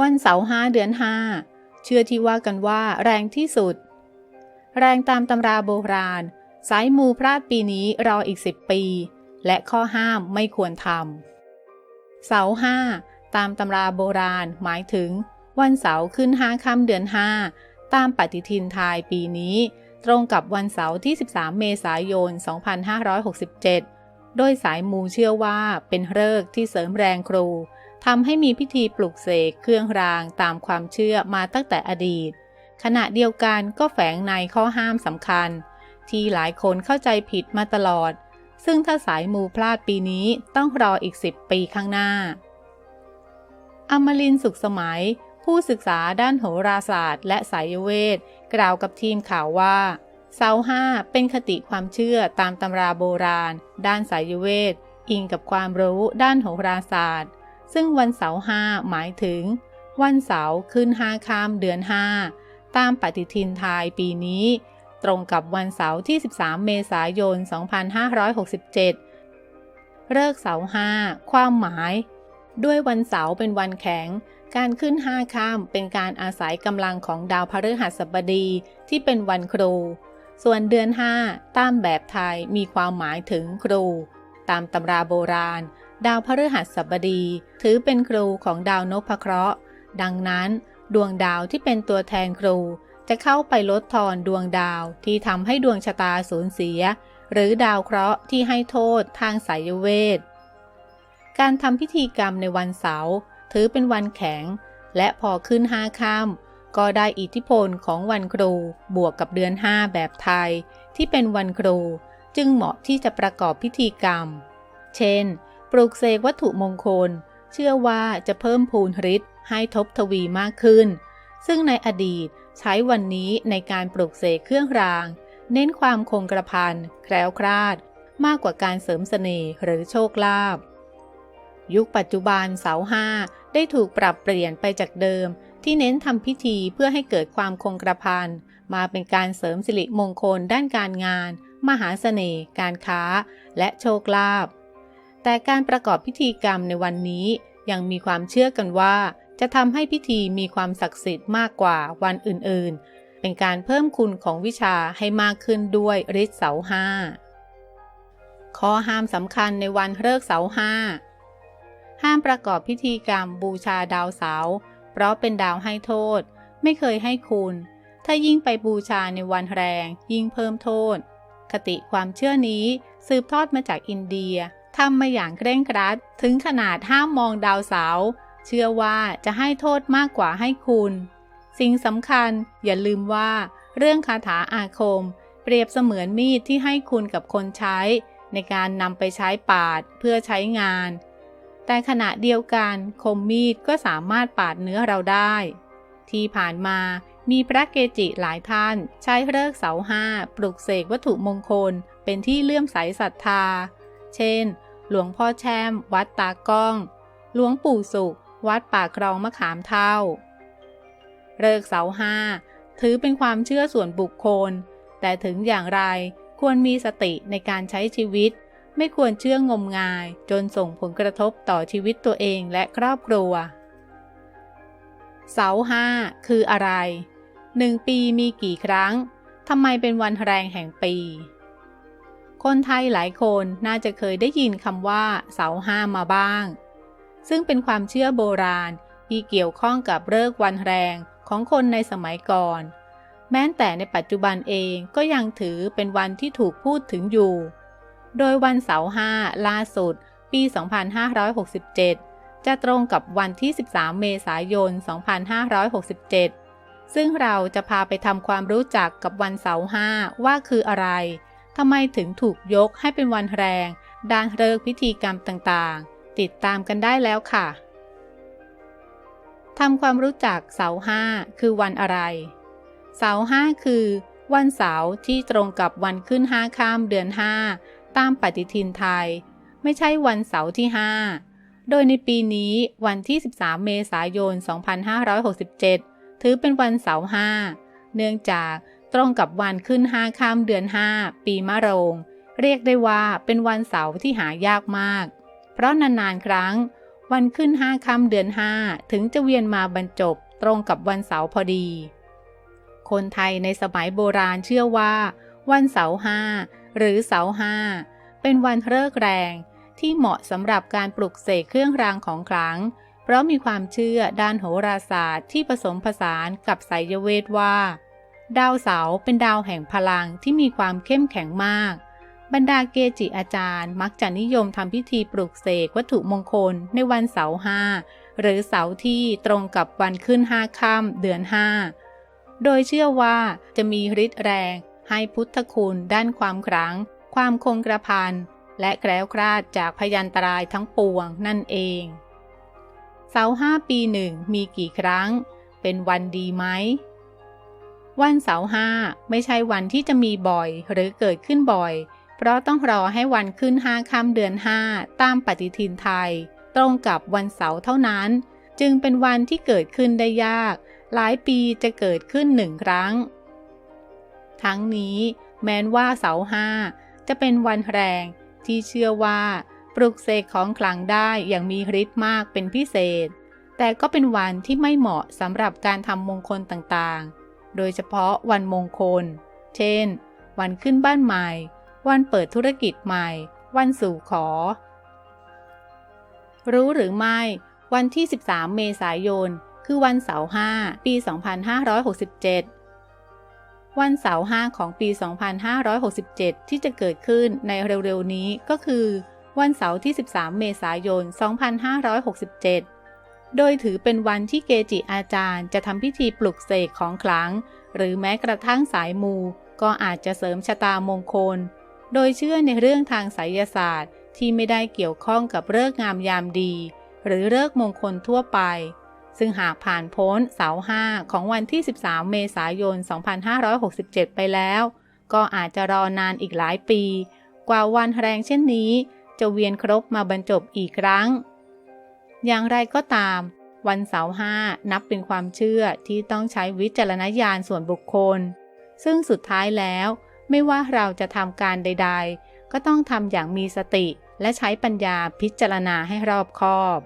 วันเสาร์ห้าเดือนห้าเชื่อที่ว่ากันว่าแรงที่สุด แรงตามตำราโบราณ สายมูพลาดปีนี้รออีกสิบปี และข้อห้ามไม่ควรทำเสาห้าตามตำราโบราณหมายถึง วันเสาร์ขึ้นห้าค่ำเดือนห้าตามปฏิทินไทยปีนี้ ตรงกับวันเสาร์ที่ 13 เมษายน 2567 โดยสายมูเชื่อว่าเป็นฤกษ์ที่เสริมแรงครู ทำให้มีพิธีปลุกเสกเครื่องรางตามความเชื่อมาตั้งแต่อดีต ขณะเดียวกันก็แฝงในข้อห้ามสำคัญ ที่หลายคนเข้าใจผิดมาตลอด ซึ่งถ้าสายมูพลาดปีนี้ต้องรออีก 10 ปีข้างหน้า อมรินสุขสมัย ผู้ศึกษาด้านโหราศาสตร์ และสายเวท กล่าวกับทีมข่าวว่าเสาห้าเป็นคติความเชื่อตามตำราโบราณ ด้านสายเวทอิงกับความรู้ด้านโหราศาสตร์ ซึ่งวันเสาร์ห้าหมายถึง วันเสาร์ขึ้นห้าค่ำเดือนห้าตามปฏิทินไทยปีนี้ ตรงกับวันเสาร์ที่ 13 เมษายน 2567 เลิกเสาร์ห้าความหมาย ด้วยวันเสาร์เป็นวันแข็ง การขึ้นห้าค่ำเป็นการอาศัยกำลังของดาวพฤหัสบดีที่เป็นวันครู ส่วนเดือนห้าตามแบบไทยมีความหมายถึงครู ตามตำราโบราณ ดาวพฤหัสบดี ถือเป็นครูของดาวนพเคราะห์ ดังนั้น ดวงดาวที่เป็นตัวแทนครู จะเข้าไปลดทอนดวงดาวที่ทำให้ดวงชะตาสูญเสีย หรือดาวเคราะห์ที่ให้โทษทางสายเวท การทำพิธีกรรมในวันเสาร์ถือเป็นวันแข็ง และพอขึ้นห้าค่ำก็ได้อิทธิพลของวันครู บวกกับเดือนห้าแบบไทย ที่เป็นวันครู จึงเหมาะที่จะประกอบพิธีกรรม เช่น ปลูกเสกวัตถุมงคล เชื่อว่าจะเพิ่มพูนฤทธิ์ให้ทบทวีมากขึ้น ซึ่งในอดีตใช้วันนี้ในการปลูกเสกเครื่องราง เน้นความคงกระพันแคล้วคลาด มากกว่าการเสริมสเสน่ห์หรือโชคลาภยุคปัจจุบันเสาห้าได้ถูกปรับเปลี่ยนไปจากเดิม ที่เน้นทำพิธีเพื่อให้เกิดความคงกระพันมาเป็นการเสริมสิริมงคลด้านการงาน มหาเสน่ห์การค้า และโชคลาภ แต่การประกอบพิธีกรรมในวันนี้ยังมีความเชื่อกันว่า จะทำให้พิธีมีความศักดิ์สิทธิ์มากกว่าวันอื่นๆ เป็นการเพิ่มคุณของวิชาให้มากขึ้นด้วยฤทธิ์เสาห้าข้อห้ามสำคัญในวันเลิกเสาห้าห้ามประกอบพิธีกรรมบูชาดาวเสา เพราะเป็นดาวให้โทษ ไม่เคยให้คุณ ถ้ายิ่งไปบูชาในวันแรง ยิ่งเพิ่มโทษ คติความเชื่อนี้สืบทอดมาจากอินเดีย ทำมาอย่างเคร่งครัด ถึงขนาดห้ามมองดาวเสาร์เชื่อว่าจะให้โทษมากกว่าให้คุณ สิ่งสำคัญอย่าลืมว่า เรื่องคาถาอาคม เปรียบเสมือนมีดที่ให้คุณกับคนใช้ ในการนำไปใช้ปาดเพื่อใช้งาน แต่ขณะเดียวกันคมมีดก็สามารถปาดเนื้อเราได้ ที่ผ่านมามีพระเกจิหลายท่านใช้เลิกเสาห้าปลุกเสกวัตถุมงคลเป็นที่เลื่อมใสศรัทธา เช่น หลวงพ่อแช่ม วัดตากล้อง หลวงปู่สุข วัดป่าครองมะขามเท่าเลิกเสาห้า ถือเป็นความเชื่อส่วนบุคคล แต่ถึงอย่างไรควรมีสติในการใช้ชีวิต ไม่ควรเชื่องมงายจนส่งผลกระทบต่อชีวิตตัวเองและครอบครัว เสาห้าคืออะไรหนึ่งปีมีกี่ครั้งทำไมเป็นวันแรงแห่งปี คนไทยหลายคนน่าจะเคยได้ยินคำว่า เสาห้ามาบ้าง ซึ่งเป็นความเชื่อโบราณที่เกี่ยวข้องกับเลิกวันแรงของคนในสมัยก่อน แม้แต่ในปัจจุบันเองก็ยังถือเป็นวันที่ถูกพูดถึงอยู่ โดยวันเสาร์ห้าล่าสุด ปี 2567 จะตรงกับวันที่ 13 เมษายน 2567 ซึ่งเราจะพาไปทำความรู้จักกับวันเสาร์ห้าว่าคืออะไร ทำไมถึงถูกยกให้เป็นวันแรงด้านเลิกพิธีกรรมต่างๆ ติดตามกันได้แล้วค่ะทำความรู้จักเสาห้าคือวันอะไร เสาห้าคือ วันเสาร์ที่ตรงกับวันขึ้นห้าข้ามเดือนห้าตามปฏิทินไทย ไม่ใช่วันเสาร์ที่ห้าโดยในปีนี้วันที่ 13 เมษายน 2567 ถือเป็นวันเสาร์ห้าเนื่องจาก ตรงกับวันขึ้นห้าค่ำเดือนห้าปีมะโรง เรียกได้ว่าเป็นวันเสาร์ที่หายากมาก เพราะนานๆครั้ง วันขึ้นห้าค่ำเดือนห้าถึงจะเวียนมาบรรจบตรงกับวันเสาร์พอดี คนไทยในสมัยโบราณเชื่อว่า วันเสาร์ห้าหรือเสาร์ห้าเป็นวันเลิกแรงที่เหมาะสำหรับการปลุกเสกเครื่องรางของขลัง เพราะมีความเชื่อด้านโหราศาสตร์ที่ผสมผสานกับไสยเวทว่า ดาวเสาร์เป็นดาวแห่งพลังที่มีความเข้มแข็งมาก บรรดาเกจิอาจารย์ มักจะนิยมทำพิธีปลุกเสกวัตถุมงคลในวันเสาร์ห้าหรือเสาร์ที่ตรงกับวันขึ้นห้าค่ำเดือนห้าโดยเชื่อว่าจะมีฤทธิ์แรงให้พุทธคุณด้านความครั้งความคงกระพันและแกล้วคลาดจากพยันตรายทั้งปวงนั่นเอง เสาห้าปีหนึ่งมีกี่ครั้ง เป็นวันดีไหม วันเสาร์ห้าไม่ใช่วันที่จะมีบ่อยหรือเกิดขึ้นบ่อย เพราะต้องรอให้วันขึ้นห้าค่ำเดือนห้าตามปฏิทินไทย ตรงกับวันเสาร์เท่านั้น จึงเป็นวันที่เกิดขึ้นได้ยาก หลายปีจะเกิดขึ้นหนึ่งครั้ง ทั้งนี้แม้นว่าเสาห้าจะเป็นวันแรงที่เชื่อว่า ปลุกเสกของขลังได้อย่างมีฤทธิ์มากเป็นพิเศษ แต่ก็เป็นวันที่ไม่เหมาะสำหรับการทำมงคลต่างๆ โดยเฉพาะวันมงคล เช่น วันขึ้นบ้านใหม่ วันเปิดธุรกิจใหม่ วันสู่ขอ รู้หรือไม่ วันที่ 13 เมษายน คือวันเสาร์ห้าปี 2567 วันเสาร์ห้าของปี 2567 ที่จะเกิดขึ้นในเร็วๆนี้ก็คือ วันเสาร์ที่ 13 เมษายน 2567 โดยถือเป็นวันที่เกจิอาจารย์จะทำพิธีปลุกเสกของขลัง หรือแม้กระทั่งสายมู ก็อาจจะเสริมชะตามงคล โดยเชื่อในเรื่องทางไสยศาสตร์ที่ไม่ได้เกี่ยวข้องกับเลิกงามยามดี หรือเลิกมงคลทั่วไป ซึ่งหากผ่านพ้นเสาห้าของวันที่ 13 เมษายน 2567 ไปแล้ว ก็อาจจะรอนานอีกหลายปี กว่าวันแรงเช่นนี้ จะเวียนครบมาบรรจบอีกครั้ง อย่างไรก็ตาม วันเสาร์ห้านับเป็นความเชื่อที่ต้องใช้วิจารณญาณส่วนบุคคล ซึ่งสุดท้ายแล้ว ไม่ว่าเราจะทำการใด ๆ ก็ต้องทำอย่างมีสติและใช้ปัญญาพิจารณาให้รอบคอบ